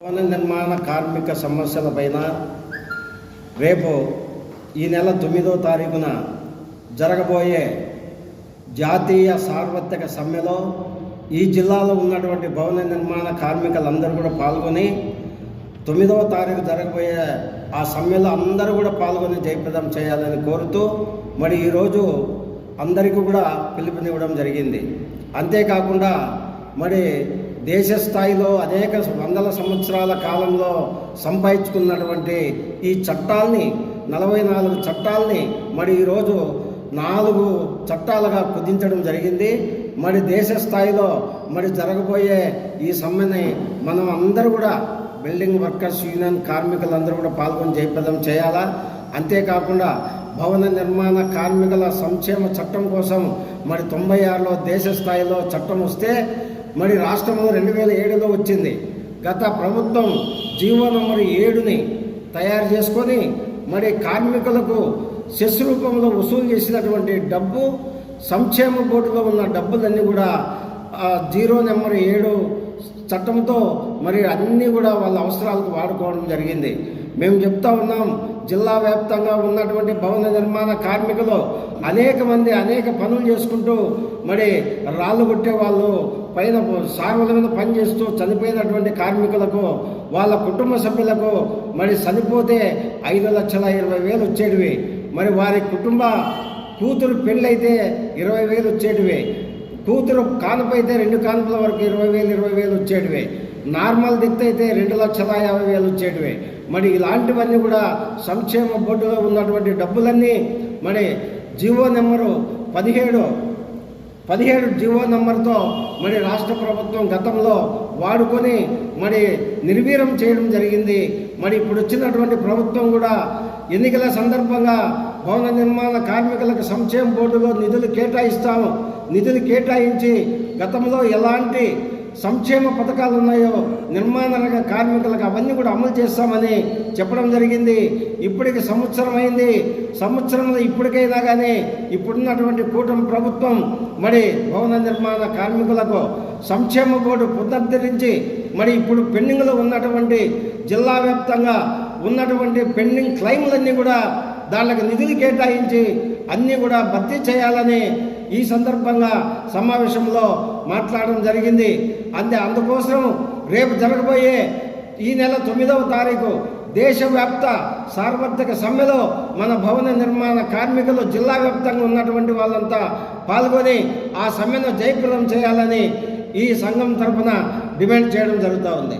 భవన నిర్మాణ కార్మిక సమస్యలపైన రేపు ఈ నెల తొమ్మిదో తారీఖున జరగబోయే జాతీయ సార్వత్రిక సమ్మెలో ఈ జిల్లాలో ఉన్నటువంటి భవన నిర్మాణ కార్మికులందరూ కూడా పాల్గొని తొమ్మిదవ తారీఖు జరగబోయే ఆ సమ్మెలో అందరూ కూడా పాల్గొని జయప్రదం చేయాలని కోరుతూ మరి ఈరోజు అందరికీ కూడా పిలుపునివ్వడం జరిగింది. అంతేకాకుండా మరి దేశ స్థాయిలో అనేక వందల సంవత్సరాల కాలంలో సంపాదించుకున్నటువంటి ఈ చట్టాల్ని నలభై నాలుగు చట్టాల్ని మరి ఈరోజు నాలుగు చట్టాలుగా కుదించడం జరిగింది. మరి దేశ స్థాయిలో మరి జరగబోయే ఈ సమ్మెని మనం అందరూ కూడా బిల్డింగ్ వర్కర్స్ యూనియన్ కార్మికులందరూ కూడా పాల్గొని జయప్రదం చేయాలా? అంతేకాకుండా భవన నిర్మాణ కార్మికుల సంక్షేమ చట్టం కోసం మరి తొంభై ఆరులో దేశ స్థాయిలో చట్టం వస్తే మరి రాష్ట్రంలో రెండు వేల ఏడులో వచ్చింది. గత ప్రభుత్వం జీవో నంబర్ ఏడుని తయారు చేసుకొని మరి కార్మికులకు సెస్ రూపంలో వసూలు చేసినటువంటి డబ్బు సంక్షేమ బోర్డులో ఉన్న డబ్బులన్నీ కూడా జీరో నెంబర్ ఏడు చట్టంతో మరి అన్నీ కూడా వాళ్ళ అవసరాలకు వాడుకోవడం జరిగింది. మేము చెప్తా ఉన్నాం జిల్లా వ్యాప్తంగా ఉన్నటువంటి భవన నిర్మాణ కార్మికులు అనేక మంది అనేక పనులు చేసుకుంటూ మరి రాళ్ళు కొట్టే వాళ్ళు పైన సార్వల మీద పనిచేస్తూ చనిపోయినటువంటి కార్మికులకు వాళ్ళ కుటుంబ సభ్యులకు మరి చనిపోతే ఐదు లక్షల ఇరవై వేలు వచ్చేటివి. మరి వారి కుటుంబ కూతురు పెళ్ళైతే ఇరవై వేలు వచ్చేటివి. కూతురు కానుపైతే రెండు కానుపుల వరకు ఇరవై వేలు ఇరవై వేలు వచ్చేటివి. నార్మల్ దిక్కు అయితే రెండు లక్షల యాభై వేలు వచ్చేటివి. మరి ఇలాంటివన్నీ కూడా సంక్షేమ బోర్డులో ఉన్నటువంటి డబ్బులన్నీ మరి జీవో నెంబరు పదిహేడు పదిహేడు జీవో నెంబర్తో మరి రాష్ట్ర ప్రభుత్వం గతంలో వాడుకొని మరి నిర్వీర్యం చేయడం జరిగింది. మరి ఇప్పుడు వచ్చినటువంటి ప్రభుత్వం కూడా ఎన్నికల సందర్భంగా భవన నిర్మాణ కార్మికులకు సంక్షేమ బోర్డులో నిధులు కేటాయిస్తాము. నిధులు కేటాయించి గతంలో ఎలాంటి సంక్షేమ పథకాలు ఉన్నాయో నిర్మాణ రంగ కార్మికులకు అవన్నీ కూడా అమలు చేస్తామని చెప్పడం జరిగింది. ఇప్పటికి సంవత్సరం అయింది. సంవత్సరంలో ఇప్పటికైనా కానీ ఇప్పుడున్నటువంటి కూటమి ప్రభుత్వం మరి భవన నిర్మాణ కార్మికులకు సంక్షేమ బోర్డు పునరుద్ధరించి మరి ఇప్పుడు పెండింగ్లో ఉన్నటువంటి జిల్లా వ్యాప్తంగా ఉన్నటువంటి పెండింగ్ క్లెయిమ్లన్నీ కూడా దానికి నిధులు కేటాయించి అన్నీ కూడా భర్తీ చేయాలని ఈ సందర్భంగా సమావేశంలో మాట్లాడడం జరిగింది. అంతే అందుకోసం రేపు జరగబోయే ఈ నెల తొమ్మిదవ తారీఖు దేశవ్యాప్త సార్వత్రిక సమ్మెలో మన భవన నిర్మాణ కార్మికులు జిల్లా వ్యాప్తంగా ఉన్నటువంటి వాళ్ళంతా పాల్గొని ఆ సమ్మెను జయప్రదం చేయాలని ఈ సంఘం తరఫున డిమాండ్ చేయడం జరుగుతూ ఉంది.